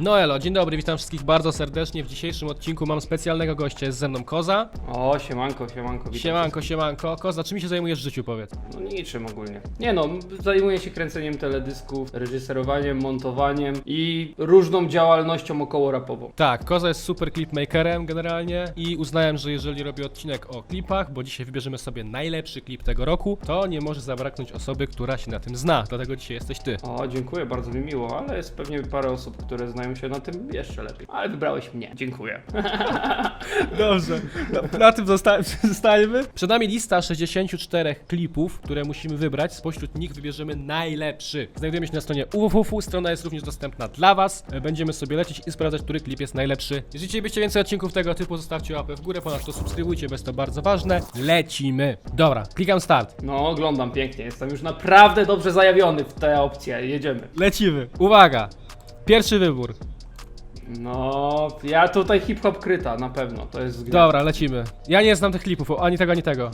No elo, dzień dobry, witam wszystkich bardzo serdecznie. W dzisiejszym odcinku mam specjalnego gościa, jest ze mną Koza. O, siemanko, siemanko. witam Siemanko, siemanko. Koza, czym się zajmujesz w życiu, powiedz? No niczym ogólnie. Nie no, zajmuję się kręceniem teledysków, reżyserowaniem, montowaniem i różną działalnością około rapową. Tak, Koza jest super clipmakerem generalnie i uznałem, że jeżeli robię odcinek o klipach, bo dzisiaj wybierzemy sobie najlepszy klip tego roku, to nie może zabraknąć osoby, która się na tym zna. Dlatego dzisiaj jesteś ty. O, dziękuję, bardzo mi miło, ale jest pewnie parę osób, które znają się na tym jeszcze lepiej. Ale wybrałeś mnie, dziękuję. Dobrze, na, na tym zosta zostajemy. Przed nami lista 64 klipów, które musimy wybrać. Spośród nich wybierzemy najlepszy. Znajdujemy się na stronie uwww, strona jest również dostępna dla Was. E, Będziemy sobie lecieć i sprawdzać, który klip jest najlepszy. Jeżeli chcielibyście więcej odcinków tego typu, zostawcie łapę w górę, ponadto subskrybujcie, bo jest to bardzo ważne. Lecimy. Dobra, klikam start. No, oglądam pięknie, jestem już naprawdę dobrze zajawiony w tę opcję, jedziemy. Lecimy. Uwaga. Pierwszy wybór. No, ja tutaj hip-hop kryta, na pewno, to jest. Dobra, lecimy. Ja nie znam tych klipów, ani tego, ani tego.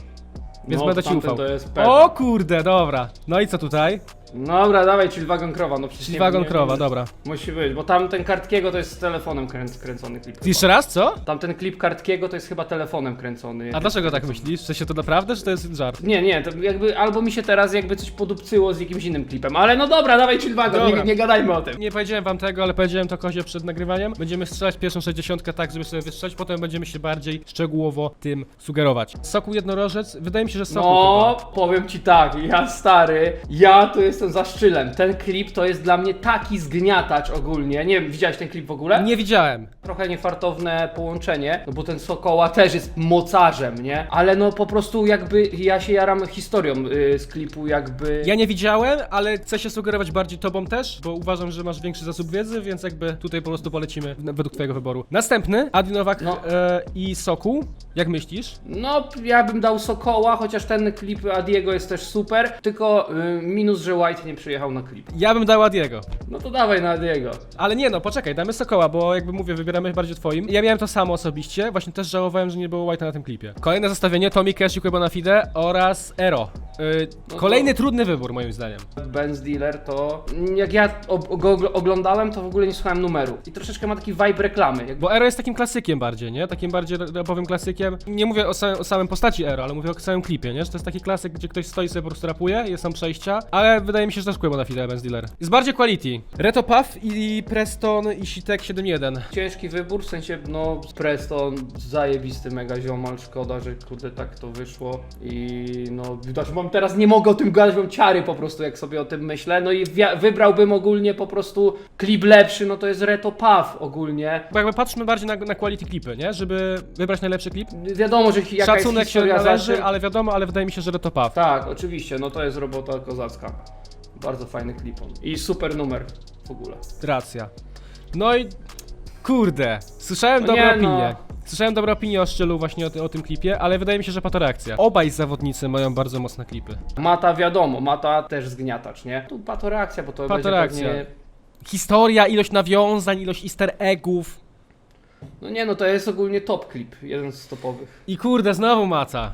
Więc No, będę ci tamten ufał. to jest pewne. O kurde, dobra. No i co tutaj? Dobra, dawaj, czyli wagon krowa, no przecież nie- Wagon nie- krowa, nie- dobra. Musi być, bo tam ten kartkiego to jest z telefonem kręc, kręcony klip. chyba. Jeszcze raz, co? Tam ten klip kartkiego to jest chyba telefonem kręcony. A dlaczego tak myślisz? W sensie to naprawdę, czy to jest żart? Nie, nie, to jakby albo mi się teraz jakby coś podupcyło z jakimś innym klipem, ale no dobra, dawaj chill wagon, Dobra. nie, nie gadajmy o tym. Nie powiedziałem wam tego, ale powiedziałem to Kozie przed nagrywaniem. Będziemy strzelać pierwszą 60 tak, żeby sobie wystrzelić, potem będziemy się bardziej szczegółowo tym sugerować. Soku jednorożec? Wydaje mi się, że soku No, powiem ci tak, ja stary, ja tu jestem za szczylem. Ten klip to jest dla mnie taki zgniatacz ogólnie. Nie wiem, widziałeś ten klip w ogóle? Nie widziałem. Trochę niefartowne połączenie, no bo ten Sokoła też jest mocarzem, nie? Ale no po prostu jakby ja się jaram historią y, z klipu, jakby... Ja nie widziałem, ale chcę się sugerować bardziej tobą też, bo uważam, że masz większy zasób wiedzy, więc jakby tutaj po prostu polecimy w- według twojego wyboru. Następny, Adi Nowak No. e, i Soku. Jak myślisz? No, ja bym dał Sokoła, chociaż ten klip Adiego jest też super, tylko y, minus, że White nie przyjechał na klip. Ja bym dał Adiego. No to dawaj na Adiego. Ale nie no, poczekaj, damy Sokoła, bo jakby mówię, wybieramy bardziej twoim. Ja miałem to samo osobiście, właśnie też żałowałem, że nie było White'a na tym klipie. Kolejne zestawienie, Tommy Cash i Quebo Fide oraz Ero. Yy, No to- kolejny trudny wybór moim zdaniem. Benz Dealer to jak ja go ogl- oglądałem, to w ogóle nie słuchałem numeru. I troszeczkę ma taki vibe reklamy. Jakby... Bo Ero jest takim klasykiem bardziej, nie? Takim bardziej rapowym klasykiem. Nie mówię o, samym, o samym postaci Ero, ale mówię o całym klipie, nie? Że to jest taki klasyk, gdzie ktoś stoi sobie po prostu rapuje, jest tam przejścia, ale wydaje mi się, że też Quebo Fide Benz Dealer. Jest bardziej quality. Reto Puff i Preston i Sitek 7.1. Ciężki wybór, w sensie, no, Preston, zajebisty mega ziomal, szkoda, że kurde tak to wyszło i no, widać, mam teraz nie mogę o tym gadać, mam ciary po prostu, jak sobie o tym myślę, no i wybrałbym ogólnie po prostu klip lepszy, no to jest Reto Puff ogólnie. Bo jakby patrzmy bardziej na, na quality klipy, nie? Żeby wybrać najlepszy klip. Wiadomo, że jaka Szacunek jest się historia za należy, tym. ale wiadomo, ale wydaje mi się, że Reto Puff. Tak, oczywiście, no to jest robota kozacka. Bardzo fajny klip on. I super numer w ogóle. Racja. No i kurde, słyszałem No dobre nie, no. opinie. Słyszałem dobre opinie o Szczylu właśnie o, ty, o tym klipie, ale wydaje mi się, że patoreakcja. Obaj zawodnicy mają bardzo mocne klipy. Mata wiadomo, Mata też zgniatacz, nie? Tu patoreakcja, bo to Patoreakcja. będzie pewnie... Historia, ilość nawiązań, ilość easter eggów. No nie no, to jest ogólnie top klip, jeden z topowych. I kurde, znowu maca.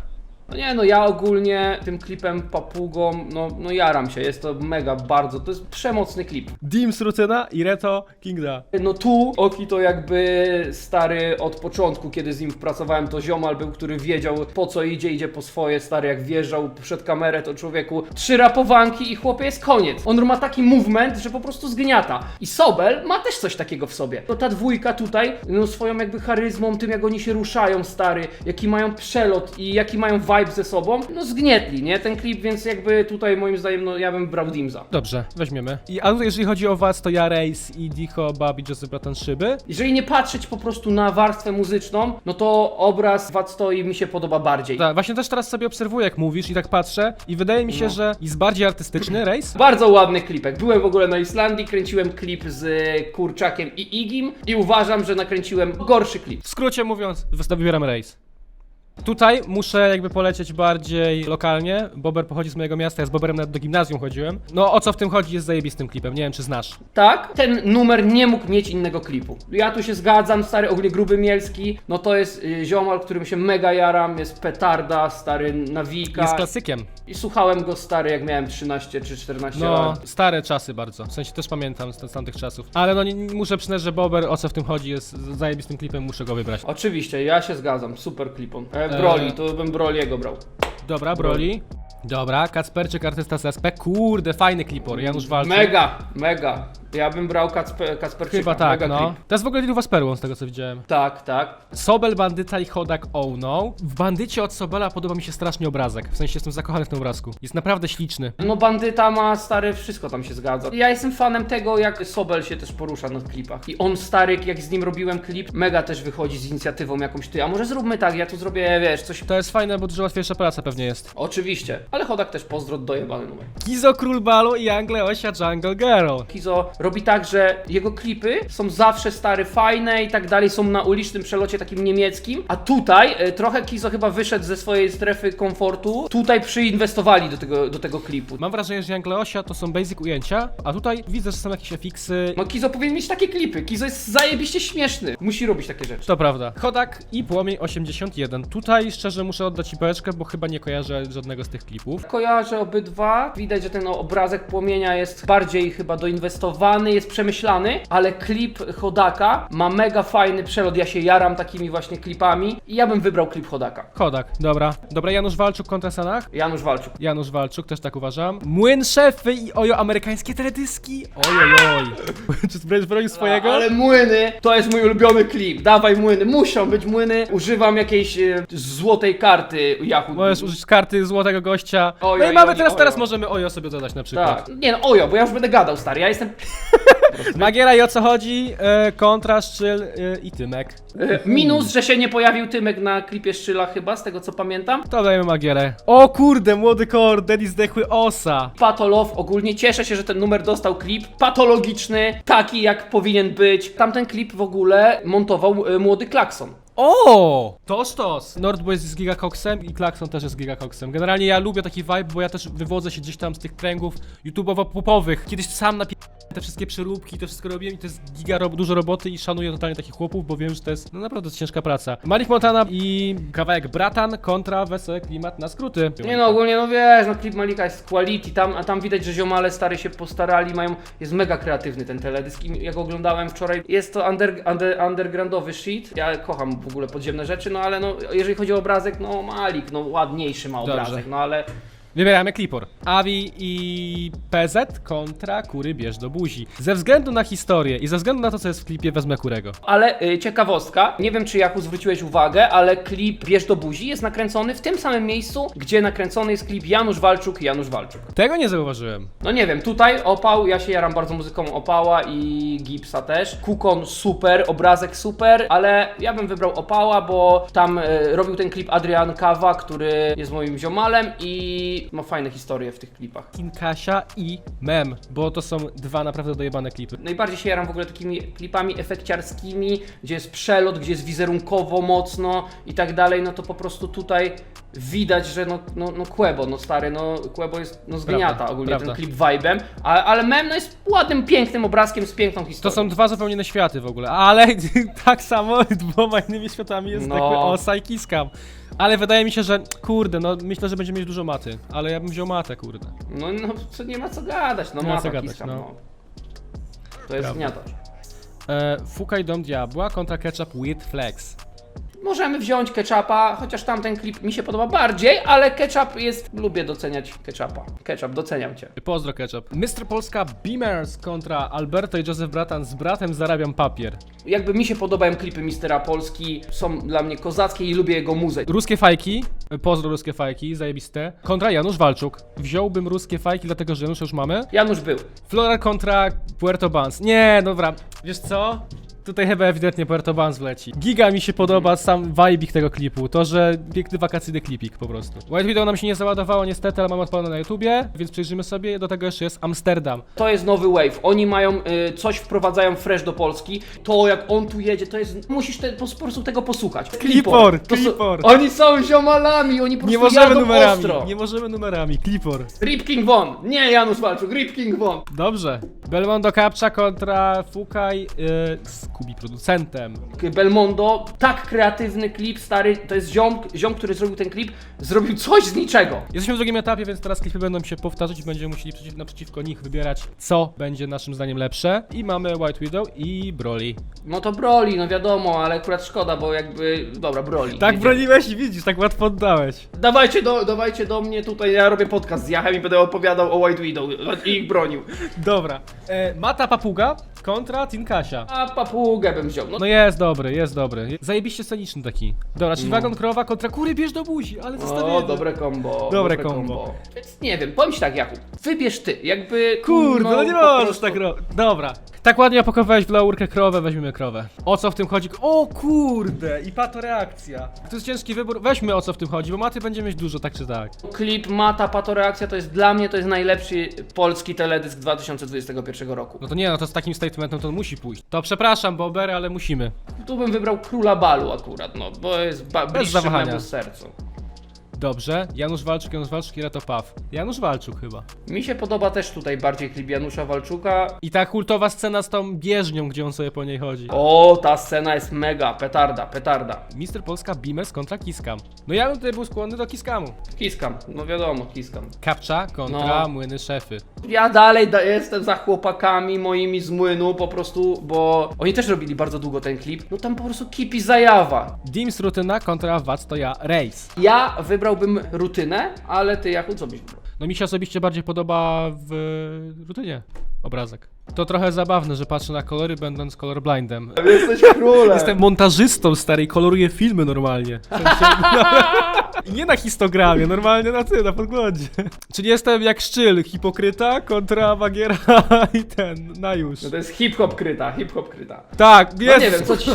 No nie no, ja ogólnie tym klipem Papugą, no, no jaram się, jest to mega bardzo, to jest przemocny klip. Dims Rutyna i Reto Kingda. No tu Oki to jakby stary od początku, kiedy z nim pracowałem, to ziomal był, który wiedział po co idzie, idzie po swoje, stary jak wjeżdżał przed kamerę, to człowieku trzy rapowanki i chłopie jest koniec. On ma taki movement, że po prostu zgniata. I Sobel ma też coś takiego w sobie. To ta dwójka tutaj, no swoją jakby charyzmą, tym jak oni się ruszają, stary, jaki mają przelot i jaki mają vibe ze sobą, no zgnietli, nie? Ten klip, więc jakby tutaj moim zdaniem, no ja bym brał Dimza. Dobrze, weźmiemy. I, a jeżeli chodzi o was, to ja, Race i Dicho, Babi, Joseph Bratan Szyby. Jeżeli nie patrzeć po prostu na warstwę muzyczną, no to obraz Wad stoi mi się podoba bardziej. Tak, właśnie też teraz sobie obserwuję, jak mówisz i tak patrzę i wydaje mi się, No. że jest bardziej artystyczny Race. Bardzo ładny klipek. Byłem w ogóle na Islandii, kręciłem klip z Kurczakiem i Igim i uważam, że nakręciłem gorszy klip. W skrócie mówiąc, wybieram Race. Tutaj muszę jakby polecieć bardziej lokalnie. Bober pochodzi z mojego miasta, ja z Boberem nawet do gimnazjum chodziłem. No o co w tym chodzi jest zajebistym klipem, nie wiem czy znasz. Tak, ten numer nie mógł mieć innego klipu. Ja tu się zgadzam, stary ogólnie Gruby Mielski, no to jest y, ziomal, którym się mega jaram, jest petarda, stary nawika. Jest klasykiem. I słuchałem go stary jak miałem 13 czy 14 No, lat. stare czasy bardzo. W sensie też pamiętam z, z tamtych czasów. Ale no nie, nie, muszę przyznać, że Bober o co w tym chodzi jest zajebistym klipem, muszę go wybrać. Oczywiście, ja się zgadzam, super klipon. E, Broli, to bym Broliego brał. Dobra, Broli. Dobra, Kacperczyk, artysta z SP. Kurde, fajny klipor, Janusz Walczyk. Mega, mega. Ja bym brał Kacpe, Kasperczyka. Chyba tak, mega no. klip. To jest w ogóle z perłą, z tego co widziałem. Tak, tak. Sobel, Bandyta i Chodak Oh No. W Bandycie od Sobela podoba mi się strasznie obrazek. W sensie jestem zakochany w tym obrazku. Jest naprawdę śliczny. No bandyta ma stary, wszystko tam się zgadza. Ja jestem fanem tego, jak Sobel się też porusza na klipach. I on stary, jak z nim robiłem klip, mega też wychodzi z inicjatywą jakąś ty. A może zróbmy tak, ja tu zrobię, wiesz, coś. To jest fajne, bo dużo łatwiejsza praca pewnie jest. Oczywiście, ale Chodak też pozdro dojebany numer. Kizo Król Balu i Angle Osia Jungle Girl. Kizo robi tak, że jego klipy są zawsze stary, fajne i tak dalej, są na ulicznym przelocie takim niemieckim, a tutaj e, trochę Kizo chyba wyszedł ze swojej strefy komfortu. Tutaj przyinwestowali do tego, do tego klipu. Mam wrażenie, że Jungle Osia to są basic ujęcia, a tutaj widzę, że są jakieś fiksy. No Kizo powinien mieć takie klipy. Kizo jest zajebiście śmieszny. Musi robić takie rzeczy. To prawda. Chodak i Płomień 81. Tutaj szczerze muszę oddać ci pałeczkę, bo chyba nie kojarzę żadnego z tych klipów. Kojarzę obydwa. Widać, że ten obrazek płomienia jest bardziej chyba doinwestowany, jest przemyślany, ale klip Chodaka ma mega fajny przelot. Ja się jaram takimi właśnie klipami i ja bym wybrał klip Chodaka. Chodak, dobra. Dobra, Janusz Walczuk kontra Sanach. Janusz Walczuk. Janusz Walczuk, też tak uważam. Młyn szefy i ojo amerykańskie teledyski. Ojojoj. Czy będziesz bronił swojego? Ale młyny to jest mój ulubiony klip. Dawaj młyny, muszą być młyny. Używam jakiejś e, złotej karty Yahoo. Możesz użyć karty złotego gościa. Ojo, no i mamy ojo, teraz, ojo. teraz możemy ojo sobie dodać na przykład. Tak. Nie no, ojo, bo ja już będę gadał, stary. Ja jestem. Magiera i o co chodzi? E, kontra, szczyl e, i Tymek. E, minus, że się nie pojawił Tymek na klipie Szczyla chyba, z tego co pamiętam. To dajemy Magierę. O kurde, młody kor, Daddy zdechły osa. Patolow, ogólnie cieszę się, że ten numer dostał klip patologiczny, taki jak powinien być. Tamten klip w ogóle montował e, młody Klakson. O! Tos tos! Nordboy jest z Gigacoxem i Klaxon też jest z Gigacoxem. Generalnie ja lubię taki vibe, bo ja też wywodzę się gdzieś tam z tych kręgów YouTubeowo-popowych. Kiedyś sam napi... te wszystkie przeróbki, to wszystko robiłem i to jest giga ro dużo roboty i szanuję totalnie takich chłopów, bo wiem, że to jest no naprawdę ciężka praca. Malik Montana i kawałek Bratan kontra Wesoły Klimat na skróty. Nie no, ogólnie no wiesz, no klip Malika jest quality, tam, a tam widać, że ziomale stary się postarali, mają, jest mega kreatywny ten teledysk i jak oglądałem wczoraj, jest to under, under, undergroundowy shit, ja kocham w ogóle podziemne rzeczy, no ale no, jeżeli chodzi o obrazek, no Malik, no ładniejszy ma Dobrze. obrazek, no ale Wybieramy klipor. Avi i PZ kontra Kury bierz do buzi. Ze względu na historię i ze względu na to, co jest w klipie, wezmę Kurego. Ale y, ciekawostka, nie wiem czy Jaku zwróciłeś uwagę, ale klip Bierz do buzi jest nakręcony w tym samym miejscu, gdzie nakręcony jest klip Janusz Walczuk i Janusz Walczuk. Tego nie zauważyłem. No nie wiem, tutaj Opał, ja się jaram bardzo muzyką Opała i Gipsa też. Kukon super, obrazek super, ale ja bym wybrał Opała, bo tam y, robił ten klip Adrian Kawa, który jest moim ziomalem i ma fajne historie w tych klipach. Kinkasia i Mem, bo to są dwa naprawdę dojebane klipy. Najbardziej się jaram w ogóle takimi klipami efekciarskimi, gdzie jest przelot, gdzie jest wizerunkowo mocno i tak dalej, no to po prostu tutaj widać, że no, no, no Quebo, no stary, no Quebo jest, no zgniata Prawda, ogólnie prawda. ten klip vibe'em, a, ale mem no jest ładnym, pięknym obrazkiem z piękną To historią. są dwa zupełnie inne światy w ogóle, ale tak samo dwoma innymi światami jest No. Osa i Kiskam. Ale wydaje mi się, że kurde, no myślę, że będzie mieć dużo maty, ale ja bym wziął matę, kurde. No, no co nie ma co gadać, no Nie ma ma co gadać, no. To jest Prawda. E, Fukaj Dom Diabła kontra Ketchup with Flex. Możemy wziąć ketchupa, chociaż tamten klip mi się podoba bardziej, ale ketchup jest, lubię doceniać ketchupa. Ketchup, doceniam cię. Pozdro Ketchup. Mr. Polska Beamers kontra Alberto i Joseph Bratan z bratem zarabiam papier. Jakby mi się podobają klipy Mistera Polski, są dla mnie kozackie i lubię jego muzę. Ruskie fajki, pozdro ruskie fajki, zajebiste. Kontra Janusz Walczuk. Wziąłbym ruskie fajki, dlatego że Janusz już mamy. Janusz był. Flora kontra Puerto Banz. Nie, dobra, wiesz co? Tutaj chyba ewidentnie Puerto Banz wleci. Giga mi się podoba sam vibe tego klipu. To, że piękny wakacyjny klipik po prostu. White Widow nam się nie załadowało niestety, ale mam odpalone na YouTubie, więc przejrzymy sobie. Do tego jeszcze jest Amsterdam. To jest nowy wave. Oni mają y, coś, wprowadzają fresh do Polski. To jak on tu jedzie, to jest. Musisz te, po, po prostu tego posłuchać. Clipor, To są- Clipor. Oni są ziomalami, oni po prostu Nie możemy jadą numerami, ostro. nie możemy numerami. Clipor. Rip King Von, nie Janusz Walczuk, Rip King Von. Dobrze. Belmondo Capcza kontra Fukaj yy, Kubi producentem. Belmondo, tak kreatywny klip, stary, to jest ziom, ziom, który zrobił ten klip, zrobił coś z niczego. Jesteśmy w drugim etapie, więc teraz klipy będą się powtarzać i będziemy musieli przeciw, naprzeciwko nich wybierać, co będzie naszym zdaniem lepsze. I mamy White Widow i Broly. No to Broly, no wiadomo, ale akurat szkoda, bo jakby, dobra, Broly. Tak broniłeś i widzisz, tak łatwo oddałeś. Dawajcie do, dawajcie do mnie tutaj, ja robię podcast z Jachem i będę opowiadał o White Widow i ich bronił. Dobra. E, Mata Papuga kontra Tinkasia. A papugę bym wziął, no No jest dobry, jest dobry. Zajebiście sceniczny taki. Dobra, czyli wagon krowa kontra kury bierz do buzi, ale zostawię. O, dobre kombo. Dobre kombo. Więc nie wiem, powiem ci tak, Jakub. Wybierz ty, jakby. Kurde, no nie po możesz prostu- tak robić. Dobra. Tak ładnie opakowałeś w laurkę krowę, weźmiemy krowę. O co w tym chodzi? O kurde, i pato reakcja. To jest ciężki wybór. Weźmy o co w tym chodzi, bo maty będzie mieć dużo, tak czy tak. Klip Mata Patoreakcja to jest dla mnie to jest najlepszy polski teledysk 2021 roku. No to nie, no to z takim statementem to on musi pójść. To przepraszam, Bober, ale musimy. Tu bym wybrał Króla Balu akurat, no, bo jest ba- bliższy memu sercu. Dobrze, Janusz Walczuk, Janusz Walczuk i Reto Paw. Janusz Walczuk chyba. Mi się podoba też tutaj bardziej klip Janusza Walczuka. I ta kultowa scena z tą bieżnią, gdzie on sobie po niej chodzi. O, ta scena jest mega, petarda, petarda. Mister Polska Beamers kontra Kiskam. No ja bym tutaj był skłonny do Kiskamu. Kiskam, no wiadomo, kiskam. Kapcza kontra No. Młyny Szefy. Ja dalej da- jestem za chłopakami moimi z młynu, po prostu, bo oni też robili bardzo długo ten klip. No tam po prostu kipi zajawa. Dims Rutyna kontra Wac to ja Race. Ja wybrałbym rutynę, ale ty Jachu co byś wybrał? No mi się osobiście bardziej podoba w rutynie obrazek. To trochę zabawne, że patrzę na kolory będąc colorblindem. Jesteś królem. Jestem montażystą stary i koloruję filmy normalnie. W sensie, I nie na histogramie, normalnie na ty, na podglądzie. Czyli jestem jak szczyl, hipokryta kontra Bagiera i ten, na już. No to jest hip-hop kryta, hip-hop kryta. Tak, No jest nie wiem, co ci...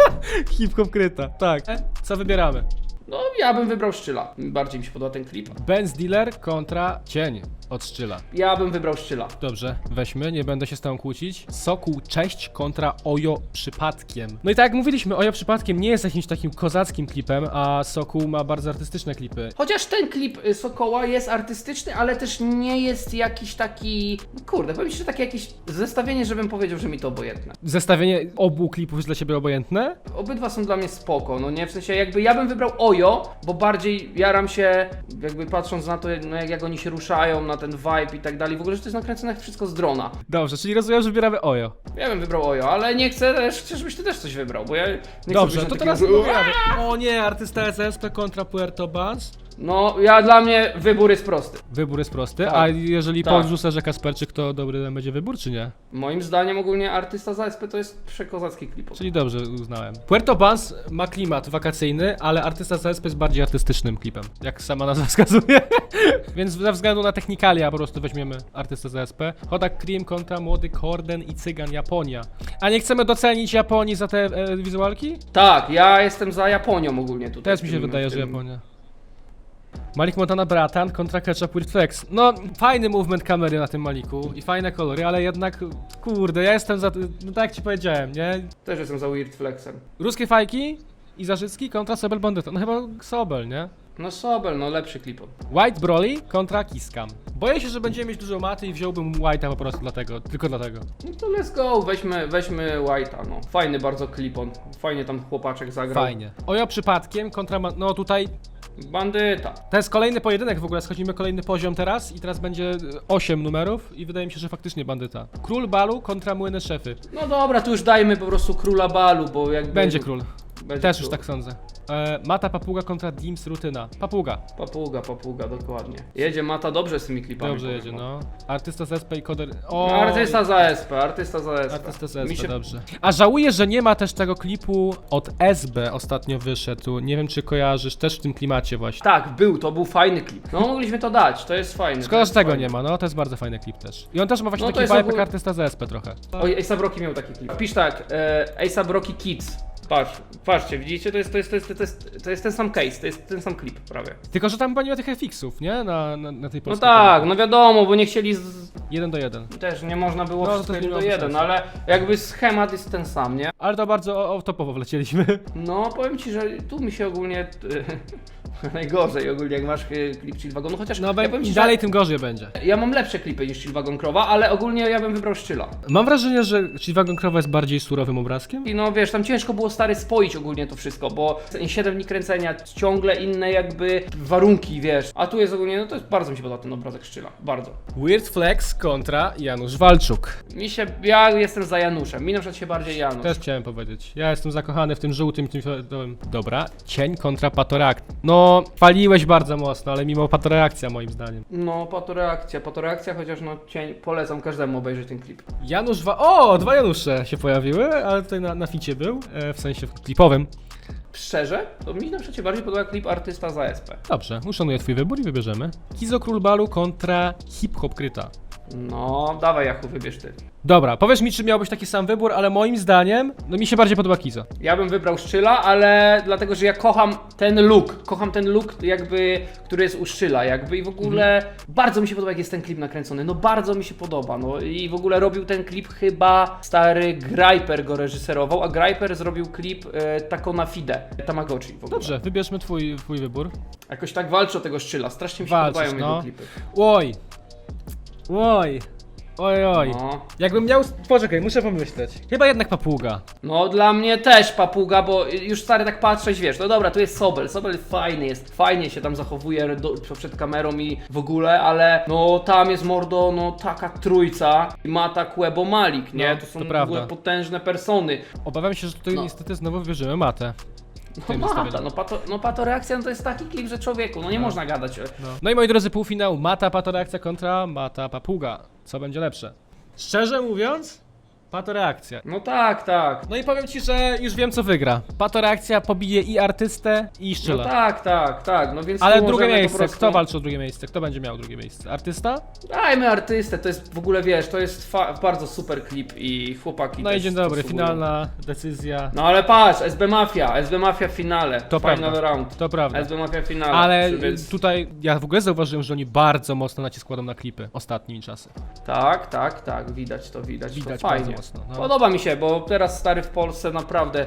hip-hop kryta, tak. Co wybieramy? No ja bym wybrał Szczyla. Bardziej mi się podoba ten klip. Benz Dealer kontra Cień od Szczyla. Ja bym wybrał Szczyla. Dobrze, weźmy, nie będę się z tą kłócić. Sokół Cześć kontra Ojo Przypadkiem. No i tak jak mówiliśmy, Ojo Przypadkiem nie jest jakimś takim kozackim klipem, a Sokół ma bardzo artystyczne klipy. Chociaż ten klip y, Sokoła jest artystyczny, ale też nie jest jakiś taki... Kurde, powiem ci, że takie jakieś zestawienie, żebym powiedział, że mi to obojętne. Zestawienie obu klipów jest dla ciebie obojętne? Obydwa są dla mnie spoko, no nie? W sensie jakby ja bym wybrał Ojo, bo bardziej jaram się, jakby patrząc na to, no jak, jak oni się ruszają, na ten vibe i tak dalej. W ogóle, że to jest nakręcone wszystko z drona. Dobrze, czyli rozumiem, że wybieramy Ojo. Ja bym wybrał Ojo, ale nie chcę też, chcę, żebyś ty też coś wybrał, bo ja nie chcę Dobrze, być to teraz wybieramy. O nie, artysta SSP kontra Puerto Banz. No, ja dla mnie wybór jest prosty. Wybór jest prosty, Tak. a jeżeli Tak. podrzucę, że Kasperczyk to dobry będzie wybór, czy nie? Moim zdaniem ogólnie artysta za SP to jest przekozacki klip. Czyli dobrze uznałem. Puerto Banz ma klimat wakacyjny, ale artysta z ASP jest bardziej artystycznym klipem, jak sama nazwa wskazuje. Więc ze względu na technikalia po prostu weźmiemy artystę z ASP. Kodak Cream kontra Młody Korden i Cygan Japonia. A nie chcemy docenić Japonii za te e, wizualki? Tak, ja jestem za Japonią ogólnie tutaj. Też w mi się tym- wydaje, że tym- Japonia. Malik Montana Bratan kontra Ketchup Weird Flex. No, fajny movement kamery na tym Maliku i fajne kolory, ale jednak, kurde, ja jestem za... No tak jak ci powiedziałem, nie? Też jestem za Weird Flexem. Ruskie fajki i Zarzycki kontra Sobel Bandyta. No chyba Sobel, nie? No Sobel, no lepszy klip. White Broly kontra Kiskam. Boję się, że będziemy mieć dużo maty i wziąłbym White'a po prostu dlatego, tylko dlatego. No to let's go, weźmy, weźmy White'a, no. Fajny bardzo klip on. Fajnie tam chłopaczek zagrał. Fajnie. Ojo przypadkiem kontra, ma- no tutaj, Bandyta. to jest kolejny pojedynek w ogóle, schodzimy kolejny poziom teraz i teraz będzie 8 numerów i wydaje mi się, że faktycznie bandyta. Król Balu kontra Młyny Szefy. No dobra, tu już dajmy po prostu króla balu, bo jakby... Będzie król. Będzie Też już tak sądzę. E, Mata Papuga kontra Dims Rutyna. Papuga. Papuga, papuga, dokładnie. Jedzie Mata dobrze z tymi klipami. Dobrze powiem jedzie, wam. no. Artysta z SP i koder. O, O! artysta za SP, artysta za SP. Artysta z SP, Mi się... dobrze. A żałuję, że nie ma też tego klipu od SB ostatnio wyszedł. Nie wiem, czy kojarzysz, też w tym klimacie właśnie. Tak, był, to był fajny klip. No mogliśmy to dać, to jest fajne. to Szkoda, że tego fajne. nie ma, no to jest bardzo fajny klip też. I on też ma właśnie No to taki jest vibe artysta z SP trochę. Oj, A$AP Rocky miał taki klip. Pisz tak, e, A$AP Rocky Kids. Patrz, patrzcie, widzicie, to jest, to, jest, to, jest, to, jest, to jest ten sam case, to jest ten sam klip prawie. Tylko, że tam chyba nie ma tych FX-ów, nie? Na, na, na tej No polskiej tak, no wiadomo, bo nie chcieli z... Jeden do jeden. Też nie można było No, wszystko to nie jeden do miałoby jeden, sensu. ale jakby schemat jest ten sam, nie? Ale to bardzo o- topowo wlecieliśmy. No, powiem ci, że tu mi się ogólnie... najgorzej ogólnie, jak masz e, klip Chill Wagon, no chociaż No ja powiem ci, dalej, tym gorzej będzie. ja mam lepsze klipy niż Chill Wagon Krowa, ale ogólnie ja bym wybrał Szczyla. Mam wrażenie, że Wagon Krowa jest bardziej surowym obrazkiem. I no wiesz, tam ciężko było stary spoić ogólnie to wszystko, bo 7 dni kręcenia, ciągle inne jakby warunki, wiesz. A tu jest ogólnie, no to jest, bardzo mi się podoba ten obrazek Szczyla, bardzo. Weird Flex kontra Janusz Walczuk. Mi się, ja jestem za Januszem, mi na przykład się bardziej Janusz. Też chciałem powiedzieć. Ja jestem zakochany w tym żółtym tym fioletowym. Dobra. Cień kontra patoreakt. No, paliłeś bardzo mocno, ale mimo patoreakcja moim zdaniem. No, patoreakcja, patoreakcja, chociaż no cień, polecam każdemu obejrzeć ten klip. Janusz Wa... O! Dwa Janusze się pojawiły, ale tutaj na, na ficie był, e, w sensie klipowym. Szczerze, to mi na przykład bardziej podoba klip artysta za SP. Dobrze, uszanuję twój wybór i wybierzemy. Kizo Król Balu kontra Hip Hop Kryta. No, dawaj Jachu, wybierz ty. Dobra, powiedz mi, czy miałbyś taki sam wybór, ale moim zdaniem, no mi się bardziej podoba Kizo. Ja bym wybrał Szczyla, ale dlatego, że ja kocham ten look. Kocham ten look jakby, który jest u Szczyla jakby i w ogóle bardzo mi się podoba jak jest ten klip nakręcony. No bardzo mi się podoba. No i w ogóle robił ten klip chyba stary Grajper go reżyserował, a Grajper zrobił klip e, Tako na Fide, Tamagotchi w ogóle. Dobrze, wybierzmy twój, twój wybór. Jakoś tak walczy o tego Szczyla. Strasznie mi się Walczysz, podobają jego no. klipy. Oj. Oj. Oj, oj. No. Jakbym miał... Poczekaj, muszę pomyśleć. Chyba jednak papuga. No dla mnie też papuga, bo już stary tak patrzeć, wiesz, no dobra, tu jest Sobel, Sobel fajny jest, fajnie się tam zachowuje do, przed kamerą i w ogóle, ale no tam jest mordo, no taka trójca, Mata, Quebo, Malik, nie? No, to są to w ogóle potężne persony. Obawiam się, że tutaj No. niestety znowu wybierzemy matę. No Mata, no pato, no pato reakcja no to jest taki klip, że człowieku, no nie można gadać. No. no i moi drodzy, półfinał Mata Patoreakcja kontra Mata Papuga. Co będzie lepsze? Szczerze mówiąc, Patoreakcja. No tak, tak. No i powiem ci, że już wiem co wygra. Patoreakcja pobije i artystę i No tak, tak, tak, no więc Ale tu drugie możemy po miejsce, prostu- kto walczy o drugie miejsce? Kto będzie miał drugie miejsce? Artysta? Dajmy artystę, to jest w ogóle, wiesz, to jest fa- bardzo super klip i chłopaki No i też dzień dobry, zasługują. finalna decyzja. No ale patrz, SB Mafia, SB Mafia w finale. To Final prawda. round. To prawda. SB Mafia w finale. Ale więc... tutaj ja w ogóle zauważyłem, że oni bardzo mocno nacisk kładą na klipy ostatnimi czasy. Tak, tak, tak, widać to, widać, Widać to fajnie. Mocno, no. Podoba mi się, bo teraz stary w Polsce naprawdę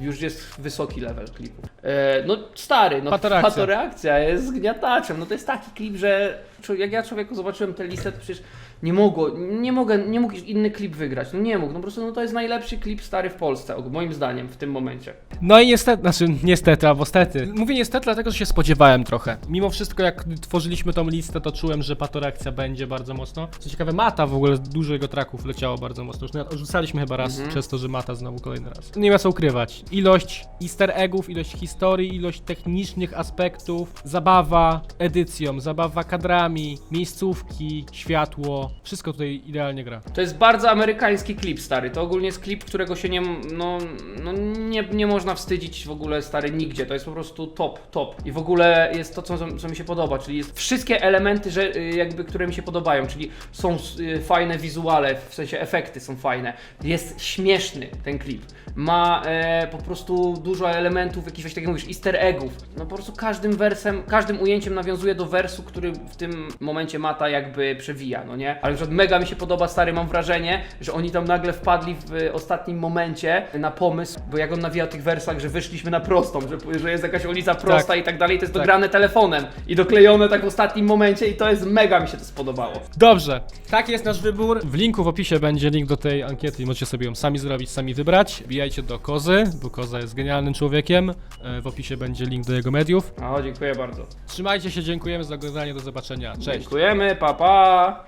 już jest wysoki level klipu. E, no stary, no Patoreakcja. patoreakcja jest zgniataczem, no to jest taki klip, że jak ja człowieku zobaczyłem tę listę, to przecież nie mogło, nie mogę, nie mógł inny klip wygrać, no nie mógł, no po prostu no to jest najlepszy klip stary w Polsce, moim zdaniem w tym momencie. No i niestety, znaczy niestety, albo stety. Mówię niestety, dlatego że się spodziewałem trochę. Mimo wszystko, jak tworzyliśmy tą listę, to czułem, że patoreakcja będzie bardzo mocno. Co ciekawe, Mata w ogóle dużo jego traków leciało bardzo mocno. Już nawet odrzucaliśmy chyba raz Mhm. przez to, że Mata znowu kolejny raz. Nie ma co ukrywać. Ilość easter eggów, ilość historii, ilość technicznych aspektów, zabawa edycją, zabawa kadrami, miejscówki, światło. Wszystko tutaj idealnie gra. To jest bardzo amerykański klip, stary. To ogólnie jest klip, którego się nie, no, no nie, nie można wstydzić w ogóle, stary, nigdzie. To jest po prostu top, top. I w ogóle jest to, co, co mi się podoba, czyli jest wszystkie elementy, że, y, jakby, które mi się podobają, czyli są y, fajne wizuale, w sensie efekty są fajne. Jest śmieszny ten klip. Ma e, po prostu dużo elementów, jakichś, tak jak mówisz, easter eggów. No po prostu każdym wersem, każdym ujęciem nawiązuje do wersu, który w tym momencie Mata jakby przewija, no nie? Ale na przykład mega mi się podoba, stary, mam wrażenie, że oni tam nagle wpadli w e, ostatnim momencie na pomysł, bo jak on nawija o tych wersach, że wyszliśmy na prostą, że, że jest jakaś ulica prosta Tak. i tak dalej, to jest Tak. dograne telefonem i doklejone tak w ostatnim momencie i to jest mega mi się to spodobało. Dobrze, taki jest nasz wybór. W linku w opisie będzie link do tej ankiety i możecie sobie ją sami zrobić, sami wybrać. Wbijajcie do Kozy, bo Koza jest genialnym człowiekiem. E, W opisie będzie link do jego mediów. O, dziękuję bardzo. Trzymajcie się, dziękujemy za oglądanie, do zobaczenia. Cześć. Dziękujemy, pa pa!